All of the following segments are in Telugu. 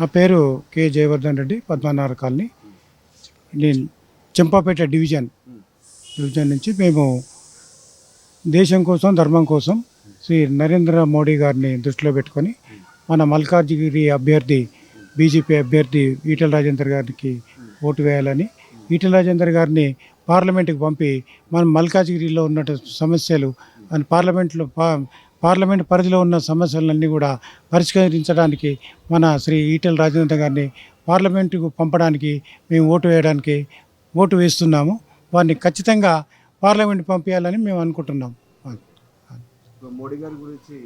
నా పేరు కె జయవర్ధన్ రెడ్డి పద్మనాభ కాలనీ. నేను చెంపాపేట డివిజన్ డివిజన్ నుంచి మేము దేశం కోసం ధర్మం కోసం శ్రీ నరేంద్ర మోడీ గారిని దృష్టిలో పెట్టుకొని మన మల్కాజ్గిరి అభ్యర్థి బీజేపీ అభ్యర్థి ఈటల రాజేందర్ గారికి ఓటు వేయాలని ఈటల రాజేందర్ గారిని పార్లమెంటుకి పంపి మన మల్కాజ్గిరిలో ఉన్న సమస్యలు అని పార్లమెంట్లో పా పార్లమెంట్ పరిధిలో ఉన్న సమస్యలన్నీ కూడా పరిష్కరించడానికి మన శ్రీ ఈటల రాజేందర్ గారిని పార్లమెంటుకు పంపడానికి మేము ఓటు వేయడానికి ఓటు వేస్తున్నాము. వారిని ఖచ్చితంగా పార్లమెంట్ పంపించాలని మేము అనుకుంటున్నాం. మోడీ గారి గురించి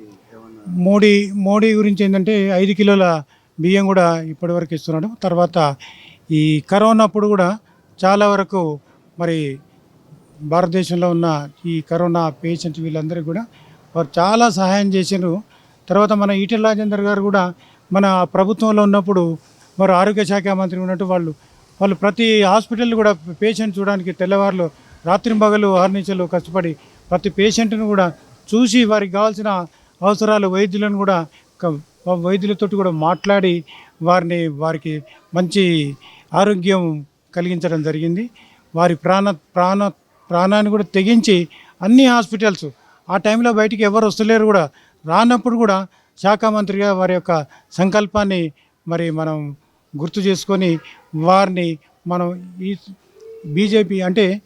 మోడీ మోడీ గురించి ఏంటంటే ఐదు కిలోల బియ్యం కూడా ఇప్పటివరకు ఇస్తున్నాడు. తర్వాత ఈ కరోనా అప్పుడు కూడా చాలా వరకు మరి భారతదేశంలో ఉన్న ఈ కరోనా పేషెంట్స్ వీళ్ళందరికీ కూడా వారు చాలా సహాయం చేశారు తర్వాత మన ఈటెల రాజేందర్ గారు కూడా మన ప్రభుత్వంలో ఉన్నప్పుడు మరి ఆరోగ్య శాఖ మంత్రి ఉన్నట్టు వాళ్ళు వాళ్ళు ప్రతి హాస్పిటల్ కూడా పేషెంట్ చూడడానికి తెల్లవారులు రాత్రి పగలు ఆర్నిచలు కష్టపడి ప్రతి పేషెంట్ను కూడా చూసి వారికి కావాల్సిన అవసరాలు వైద్యులను కూడా వైద్యులతో కూడా మాట్లాడి వారిని వారికి మంచి ఆరోగ్యం కలిగించడం జరిగింది. వారి ప్రాణ ప్రాణ ప్రాణాన్ని కూడా తెగించి అన్ని హాస్పిటల్స్ ఆ టైంలో బయటికి ఎవరు వస్తలేరు కూడా. రానప్పుడు కూడా శాఖ మంత్రిగా వారి యొక్క సంకల్పాన్ని మరి మనం గుర్తు చేసుకొని వారిని మనం ఈ బీజేపీ అంటే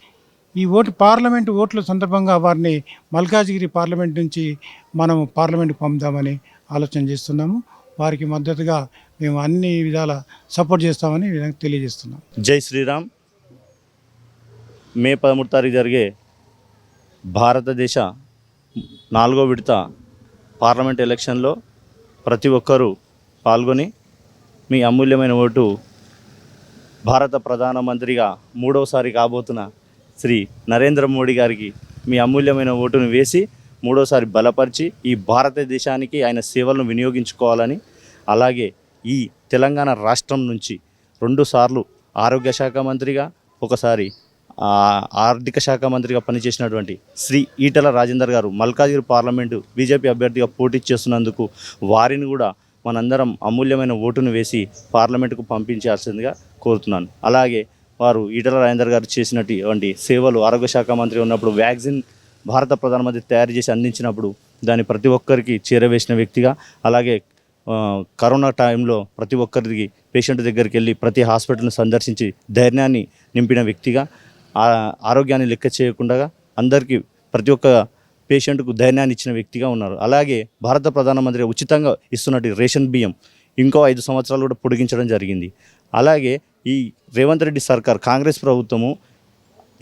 ఈ ఓటు పార్లమెంటు ఓట్ల సందర్భంగా వారిని మల్కాజ్గిరి పార్లమెంట్ నుంచి మనం పార్లమెంట్కి పంపుదామని ఆలోచన చేస్తున్నాము. వారికి మద్దతుగా మేము అన్ని విధాల సపోర్ట్ చేస్తామని విధంగా తెలియజేస్తున్నాం. జై శ్రీరామ్. మే పదమూడు తారీఖు జరిగే భారతదేశ నాలుగో విడత పార్లమెంట్ ఎలక్షన్లో ప్రతి ఒక్కరూ పాల్గొని మీ అమూల్యమైన ఓటు భారత ప్రధానమంత్రిగా మూడవసారి కాబోతున్న శ్రీ నరేంద్ర మోడీ గారికి మీ అమూల్యమైన ఓటును వేసి మూడోసారి బలపరిచి ఈ భారతదేశానికి ఆయన సేవలను వినియోగించుకోవాలని అలాగే ఈ తెలంగాణ రాష్ట్రం నుంచి రెండుసార్లు ఆరోగ్య శాఖ మంత్రిగా ఒకసారి ఆర్థిక శాఖ మంత్రిగా పనిచేసినటువంటి శ్రీ ఈటల రాజేందర్ గారు మల్కాజ్గిరి పార్లమెంటు బీజేపీ అభ్యర్థిగా పోటీ చేస్తున్నందుకు వారిని కూడా మనందరం అమూల్యమైన ఓటును వేసి పార్లమెంటుకు పంపించాల్సిందిగా కోరుతున్నాను. అలాగే వారు ఈటల రాజేందర్ గారు చేసినటువంటి సేవలు ఆరోగ్య శాఖ మంత్రి ఉన్నప్పుడు వ్యాక్సిన్ భారత ప్రధానమంత్రి తయారు చేసి అందించినప్పుడు దాన్ని ప్రతి ఒక్కరికి చేరవేసిన వ్యక్తిగా అలాగే కరోనా టైంలో ప్రతి ఒక్కరికి పేషెంట్ దగ్గరికి వెళ్ళి ప్రతి హాస్పిటల్ని సందర్శించి ధైర్యాన్ని నింపిన వ్యక్తిగా ఆరోగ్యాన్ని లెక్క చేయకుండా అందరికీ ప్రతి ఒక్క పేషెంట్కు ధైర్యాన్ని ఇచ్చిన వ్యక్తిగా ఉన్నారు. అలాగే భారత ప్రధానమంత్రి ఉచితంగా ఇస్తున్నట్టు రేషన్ బియ్యం ఇంకో ఐదు సంవత్సరాలు కూడా పొడిగించడం జరిగింది. అలాగే ఈ రేవంత్ రెడ్డి సర్కార్ కాంగ్రెస్ ప్రభుత్వము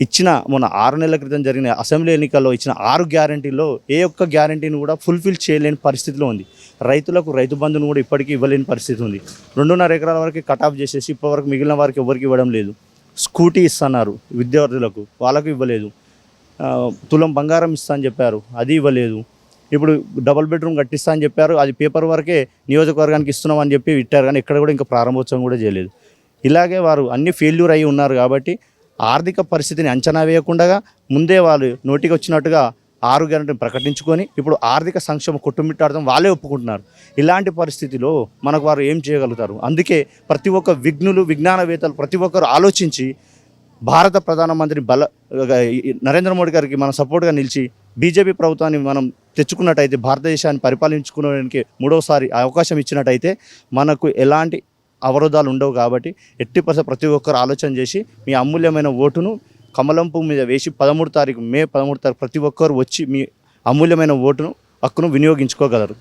ఇచ్చిన మొన్న ఆరు నెలల క్రితం జరిగిన అసెంబ్లీ ఎన్నికల్లో ఇచ్చిన ఆరు గ్యారంటీలో ఏ ఒక్క గ్యారంటీని కూడా ఫుల్ఫిల్ చేయలేని పరిస్థితిలో ఉంది. రైతులకు రైతు బంధును కూడా ఇప్పటికీ ఇవ్వలేని పరిస్థితి ఉంది. రెండున్నర ఎకరాల వరకు కటాఫ్ చేసేసి ఇప్పటివరకు మిగిలిన వారికి ఎవరికి ఇవ్వడం లేదు. స్కూటీ ఇస్తున్నారు విద్యార్థులకు వాళ్ళకు ఇవ్వలేదు. తులం బంగారం ఇస్తా అని చెప్పారు అది ఇవ్వలేదు. ఇప్పుడు డబుల్ బెడ్రూమ్ కట్టిస్తా అని చెప్పారు అది పేపర్ వరకే నియోజకవర్గానికి ఇస్తున్నాం అని చెప్పి ఇట్టారు కానీ ఇక్కడ కూడా ఇంకా ప్రారంభోత్సవం కూడా చేయలేదు. ఇలాగే వారు అన్ని ఫెయిల్యూర్ అయి ఉన్నారు కాబట్టి ఆర్థిక పరిస్థితిని అంచనా వేయకుండా ముందే వాళ్ళు నోటికి వచ్చినట్టుగా ఆరు గ్యారంటీని ప్రకటించుకొని ఇప్పుడు ఆర్థిక సంక్షేమ కొట్టుమిట్టాడడం వాళ్ళే ఒప్పుకుంటున్నారు. ఇలాంటి పరిస్థితిలో మనకు వారు ఏం చేయగలుగుతారు? అందుకే ప్రతి ఒక్క విఘ్నులు విజ్ఞానవేత్తలు ప్రతి ఒక్కరు ఆలోచించి భారత ప్రధానమంత్రి బల నరేంద్ర మోడీ గారికి మనం సపోర్ట్గా నిలిచి బీజేపీ ప్రభుత్వాన్ని మనం తెచ్చుకున్నట్టయితే భారతదేశాన్ని పరిపాలించుకోవడానికి మూడోసారి అవకాశం ఇచ్చినట్టయితే మనకు ఎలాంటి అవరోధాలు ఉండవు కాబట్టి ఎట్టి ప్రతి ఒక్కరు ఆలోచన చేసి మీ అమూల్యమైన ఓటును కమలంపు మీద వేసి పదమూడు తారీఖు మే పదమూడు తారీఖు ప్రతి ఒక్కరు వచ్చి మీ అమూల్యమైన ఓటును హక్కును వినియోగించుకోగలరు.